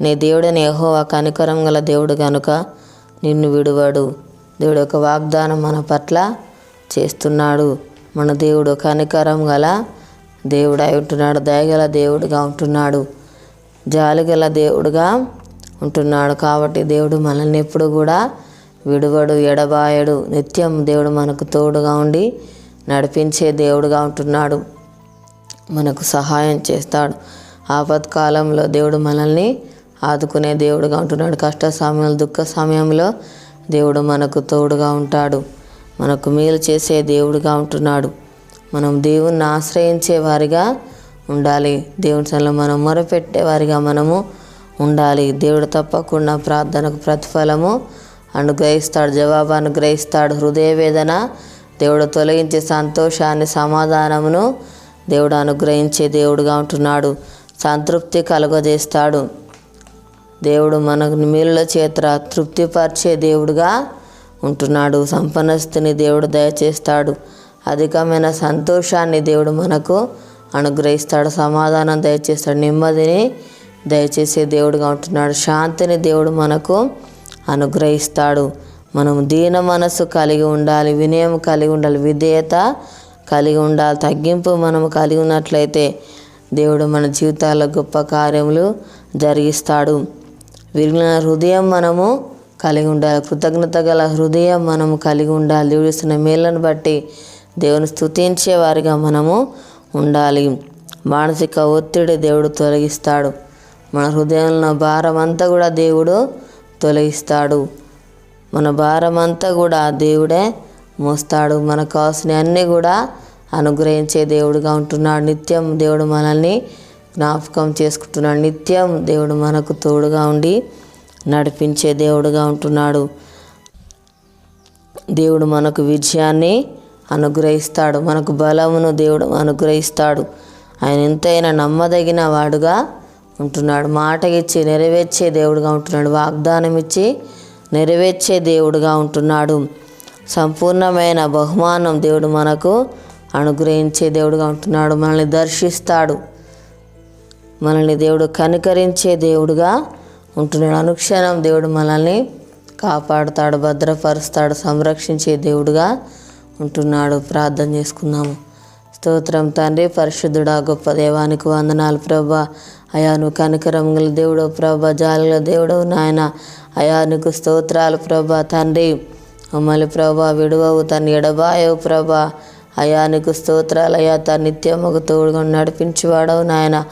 నీ దేవుడని యెహోవా కనికరం గల దేవుడు కనుక నిన్ను విడువడు. దేవుడు యొక్క వాగ్దానం మన పట్ల చేస్తున్నాడు. మన దేవుడు కనికరం గల దేవుడు అయి ఉంటున్నాడు. దయగల దేవుడుగా ఉంటున్నాడు. జాలిగల దేవుడుగా ఉంటున్నాడు. కాబట్టి దేవుడు మనల్ని ఎప్పుడు కూడా విడువడు ఎడబాయడు. నిత్యం దేవుడు మనకు తోడుగా ఉండి నడిపించే దేవుడుగా ఉంటున్నాడు. మనకు సహాయం చేస్తాడు. ఆపత్కాలంలో దేవుడు మనల్ని ఆదుకునే దేవుడుగా ఉంటున్నాడు. కష్ట సమయంలో దుఃఖ సమయంలో దేవుడు మనకు తోడుగా ఉంటాడు. మనకు మేలు చేసే దేవుడుగా ఉంటున్నాడు. మనం దేవుణ్ణి ఆశ్రయించే వారిగా ఉండాలి. దేవుని సన్నిధిలో మనం మొరపెట్టే వారిగా మనము ఉండాలి. దేవుడు తప్పకుండా ప్రార్థనకు ప్రతిఫలము అనుగ్రహిస్తాడు జవాబు అనుగ్రహిస్తాడు. హృదయ వేదన దేవుడు తొలగించే సంతోషాన్ని సమాధానమును దేవుడు అనుగ్రహించే దేవుడుగా ఉంటున్నాడు. సంతృప్తి కలుగజేస్తాడు. దేవుడు మనకు మేలుల చేత తృప్తిపరిచే దేవుడుగా ఉంటున్నాడు. సంపన్నస్థిని దేవుడు దయచేస్తాడు. అధికమైన సంతోషాన్ని దేవుడు మనకు అనుగ్రహిస్తాడు. సమాధానం దయచేస్తాడు. నెమ్మదిని దయచేసే దేవుడుగా ఉంటున్నాడు. శాంతిని దేవుడు మనకు అనుగ్రహిస్తాడు. మనం దీన మనస్సు కలిగి ఉండాలి వినయం కలిగి ఉండాలి విధేయత కలిగి ఉండాలి తగ్గింపు మనం కలిగి ఉన్నట్లయితే దేవుడు మన జీవితాల్లో గొప్ప కార్యములు జరిగిస్తాడు. విరిగిన హృదయం మనము కలిగి ఉండాలి. కృతజ్ఞత గల హృదయం మనము కలిగి ఉండాలి. దేవుడు ఇస్తున్న మేళ్ళను బట్టి దేవుని స్థుతించే వారిగా మనము ఉండాలి. మానసిక ఒత్తిడి దేవుడు తొలగిస్తాడు. మన హృదయంలో భారం అంతా కూడా దేవుడు తొలగిస్తాడు. మన భారం అంతా కూడా దేవుడే మోస్తాడు. మనకు కావాల్సిన అన్నీ కూడా అనుగ్రహించే దేవుడుగా ఉంటున్నాడు. నిత్యం దేవుడు మనల్ని జ్ఞాపకం చేసుకుంటున్నాడు. నిత్యం దేవుడు మనకు తోడుగా ఉండి నడిపించే దేవుడుగా ఉంటున్నాడు. దేవుడు మనకు విజయాన్ని అనుగ్రహిస్తాడు. మనకు బలమును దేవుడు అనుగ్రహిస్తాడు. ఆయన ఎంతైనా నమ్మదగిన వాడుగా ఉంటున్నాడు. మాట ఇచ్చి నెరవేర్చే దేవుడుగా ఉంటున్నాడు. వాగ్దానం ఇచ్చి నెరవేర్చే దేవుడుగా ఉంటున్నాడు. సంపూర్ణమైన బహుమానం దేవుడు మనకు అనుగ్రహించే దేవుడుగా ఉంటున్నాడు. మనల్ని దర్శిస్తాడు. మనల్ని దేవుడు కనికరించే దేవుడుగా ఉంటున్నాడు. అనుక్షణం దేవుడు మనల్ని కాపాడుతాడు భద్రపరుస్తాడు సంరక్షించే దేవుడుగా ఉంటున్నాడు. ప్రార్థన చేసుకుందాము. స్తోత్రం తండ్రి పరిశుద్ధుడా గొప్ప దేవానికి వందనాలు ప్రభా. అయా నువ్వు కనికరం గల దేవుడు ప్రభా జాలిగల దేవుడు నాయన. అయా నీకు స్తోత్రాలు ప్రభా తండ్రి. మమ్మల్ని ప్రభా విడువవు తన ఎడబాయవు ప్రభా. అయా నీకు స్తోత్రాలు అయా తన నిత్యం ఒక తోడుగా నడిపించేవాడవు నాయన.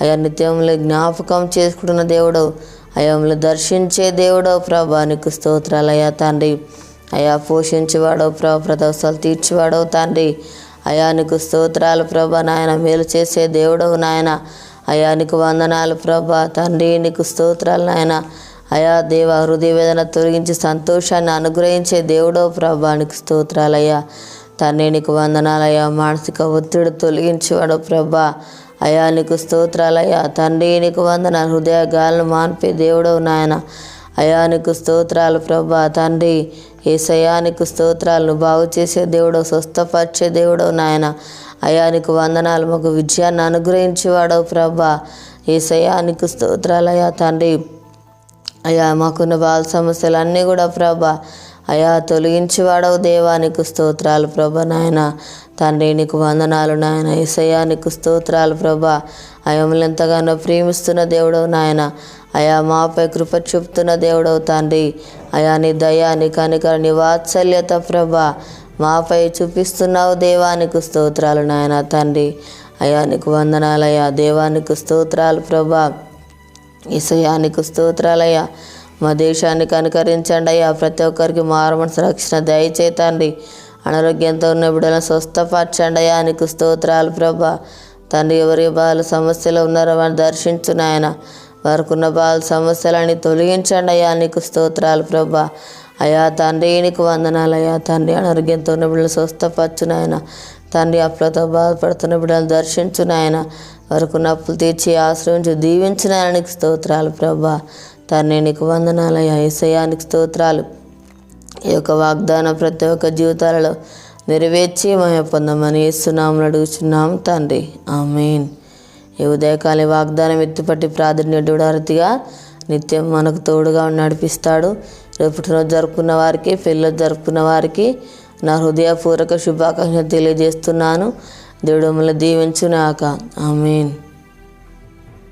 అయా నిత్యంలో జ్ఞాపకం చేసుకుంటున్న దేవుడు. అయాములు దర్శించే దేవుడో. ప్రభా నీకు స్తోత్రాలు తండ్రి. అయా పోషించేవాడో ప్రభా ప్రదోసాలు తీర్చేవాడో తండ్రి. అయా నీకు స్తోత్రాలు ప్రభా నాయన మేలు చేసే దేవుడవు నాయన. అయా నీకు వందనాలు ప్రభా తండ్రి నీకు స్తోత్రాలు నాయన. అయా దేవ హృదయ వేదన తొలగించి సంతోషాన్ని అనుగ్రహించే దేవుడో ప్రభానికి స్తోత్రాలయ్యా తండ్రి నీకు వందనాలయ్యా మానసిక ఒత్తిడి తొలగించేవాడో ప్రభా. అయా నీకు స్తోత్రాలయ్యా తండ్రి నీకు వందన హృదయ గాలను మాన్పే దేవుడవు నాయన. అయా నీకు స్తోత్రాలు ప్రభా. తండ్రి ఏసయ్యా నీకు స్తోత్రాలను బాగు చేసే దేవుడు స్వస్థపరిచే దేవుడవు నాయన. అయానికి వందనాలు. మాకు విజయాన్ని అనుగ్రహించేవాడవు ప్రభా. ఏసయ్యా నీకు స్తోత్రాలయ్యా తండ్రి. అయా మాకున్న బాల సమస్యలు అన్నీ కూడా ప్రభా. అయా తొలగించేవాడవు దేవానికి స్తోత్రాలు ప్రభ నాయన. తండ్రి నీకు వందనాలు నాయన. ఏసయ్యా నీకు స్తోత్రాలు ప్రభా. అయములు ఎంతగానో ప్రేమిస్తున్న దేవుడవు నాయన. అయా మాపై కృప చూపుతున్న దేవుడవు తండ్రి. అయా నీ దయా నీ కనిక నీ వాత్సల్యత ప్రభా. మాపై చూపిస్తున్నావు దేవానికి స్తోత్రాలు నాయన తండ్రి. అయా నీకు వందనాలయ్యా. దేవానికి స్తోత్రాలు ప్రభా. ఇసయానికి స్తోత్రాలయ్యా. మా దేశాన్ని అనుకరించండి అయ్యా. ప్రతి ఒక్కరికి మారమని రక్షణ దయచేతండి అనారోగ్యంతో ఉన్న బిడ్డలను స్వస్థపరచండయా అయ్యా నీకు స్తోత్రాలు ప్రభా. తండ్రి ఎవరి బాల సమస్యలు ఉన్నారో వారిని దర్శించు నాయన. వారికున్న బాల సమస్యలని తొలగించండి అయ్యా నీకు స్తోత్రాలు ప్రభా. అయా తండ్రి నీకు వందనాలు అయ్యా తండ్రి. అనారోగ్యంతో ఉన్న బిడ్డలు స్వస్థపరచు నాయన. తండ్రి అప్పులతో బాధపడుతున్న బిడ్డలు దర్శించు నాయన. వరకు అప్పులు తీర్చి ఆశ్రయించి దీవించిన నీకు స్తోత్రాలు ప్రభా. తండ్రి నీకు వందనాలయ్యా. ఏసయానికి స్తోత్రాలు. ఈ యొక్క వాగ్దానం ప్రతి ఒక్క జీవితాలలో నెరవేర్చి మహిమ పొందమని ఇస్తున్నాము అడుగుచున్నాం తండ్రి. ఆమెన్. ఈ ఉదయకాలి వాగ్దానం ఎత్తుపట్టి ప్రాధాన్యడుడారతిగా నిత్యం మనకు తోడుగా నడిపిస్తాడు. రేపు రోజు జరుపుకున్న వారికి పెళ్ళి జరుపుకున్న వారికి నా హృదయపూర్వక శుభాకాంక్షలు తెలియజేస్తున్నాను. దేవుడు మిమ్మల్ని దీవించునాక. ఆమెన్.